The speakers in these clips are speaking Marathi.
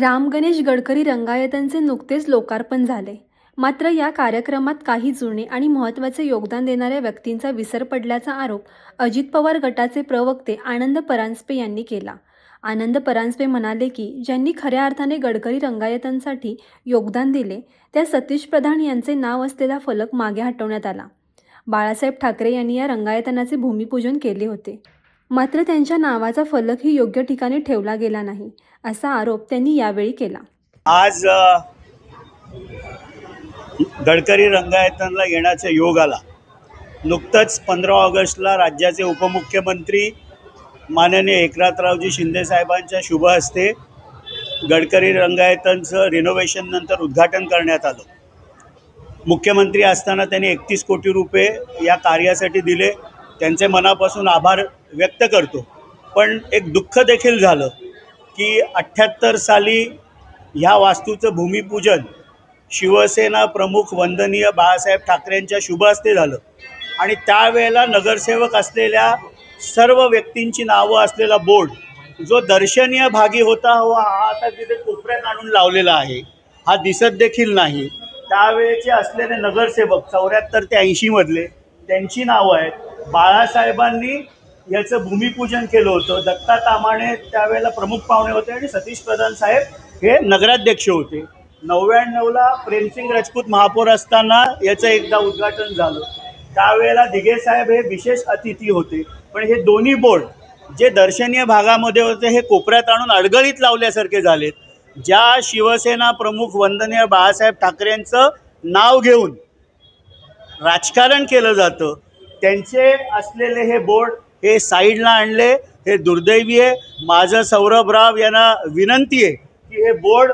राम गणेश गडकरी रंगायतांचे नुकतेच लोकार्पण झाले. मात्र या कार्यक्रमात काही जुने आणि महत्त्वाचे योगदान देणाऱ्या व्यक्तींचा विसर पडल्याचा आरोप अजित पवार गटाचे प्रवक्ते आनंद परांजपे यांनी केला. आनंद परांजपे म्हणाले की ज्यांनी खऱ्या अर्थाने गडकरी रंगायतांसाठी योगदान दिले त्या सतीश प्रधान यांचे नाव असलेला फलक मागे हटवण्यात आला. बाळासाहेब ठाकरे यांनी या रंगायतनाचे भूमिपूजन केले होते. मात्र त्यांच्या नावाचा फलकही योग्य ठिकाणी ठेवला गेला नाही असा आरोप त्यांनी यावेळी केला. आज गडकरी रंगायतनला येण्याचा योग आला नुकतंच पंधरा ऑगस्टला राज्याचे उपमुख्यमंत्री माननीय एकनाथरावजी शिंदे साहेबांच्या शुभ हस्ते गडकरी रंगायतनचं रिनोव्हेशन नंतर उद्घाटन करण्यात आलं. मुख्यमंत्री असताना त्यांनी एकतीस कोटी रुपये या कार्यासाठी दिले. त्यांचे मनापासून आभार व्यक्त करतो. पण एक दुःख देखील झालं की अठ्ठ्याहत्तर साली ह्या वास्तूचं भूमिपूजन शिवसेना प्रमुख वंदनीय बाळासाहेब ठाकरेंच्या शुभ हस्ते झालं. आणि त्यावेळेला नगरसेवक असलेल्या सर्व व्यक्तींची नावं असलेला बोर्ड जो दर्शनीय भागी होता व हा आता तिथे कोपऱ्यात आणून लावलेला आहे. हा दिसत देखील नाही. त्यावेळेचे असलेले नगरसेवक चौऱ्याहत्तर ते ऐंशीमधले त्यांची नावं आहेत. बाळासाहेबांनी याचं भूमिपूजन केलं होतं. दत्ता तामाणे त्यावेळेला प्रमुख पाहुणे होते आणि सतीश प्रधान साहेब हे नगराध्यक्ष होते. नव्याण्णवला प्रेमसिंग राजपूत महापौर असताना याचं एकदा उद्घाटन झालं. त्यावेळेला दिघे साहेब हे विशेष अतिथी होते. पण हे दोन्ही बोर्ड जे दर्शनीय भागामध्ये होते हे कोपऱ्यात आणून अडगळीत लावल्यासारखे झालेत. ज्या शिवसेना प्रमुख वंदनीय बाळासाहेब ठाकरेंचं नाव घेऊन राजकारण केलं जातं त्यांचे असलेले हे बोर्ड हे साईडला आणले हे दुर्दैवी आहे. माझं सौरभ राव यांना विनंती आहे की हे बोर्ड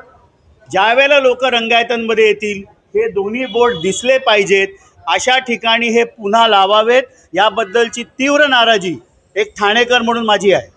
ज्या वेळेला लोक रंगायतांमध्ये येतील हे दोन्ही बोर्ड दिसले पाहिजेत. अशा ठिकाणी हे पुन्हा लावावेत. याबद्दलची तीव्र नाराजी एक ठाणेकर म्हणून माझी आहे.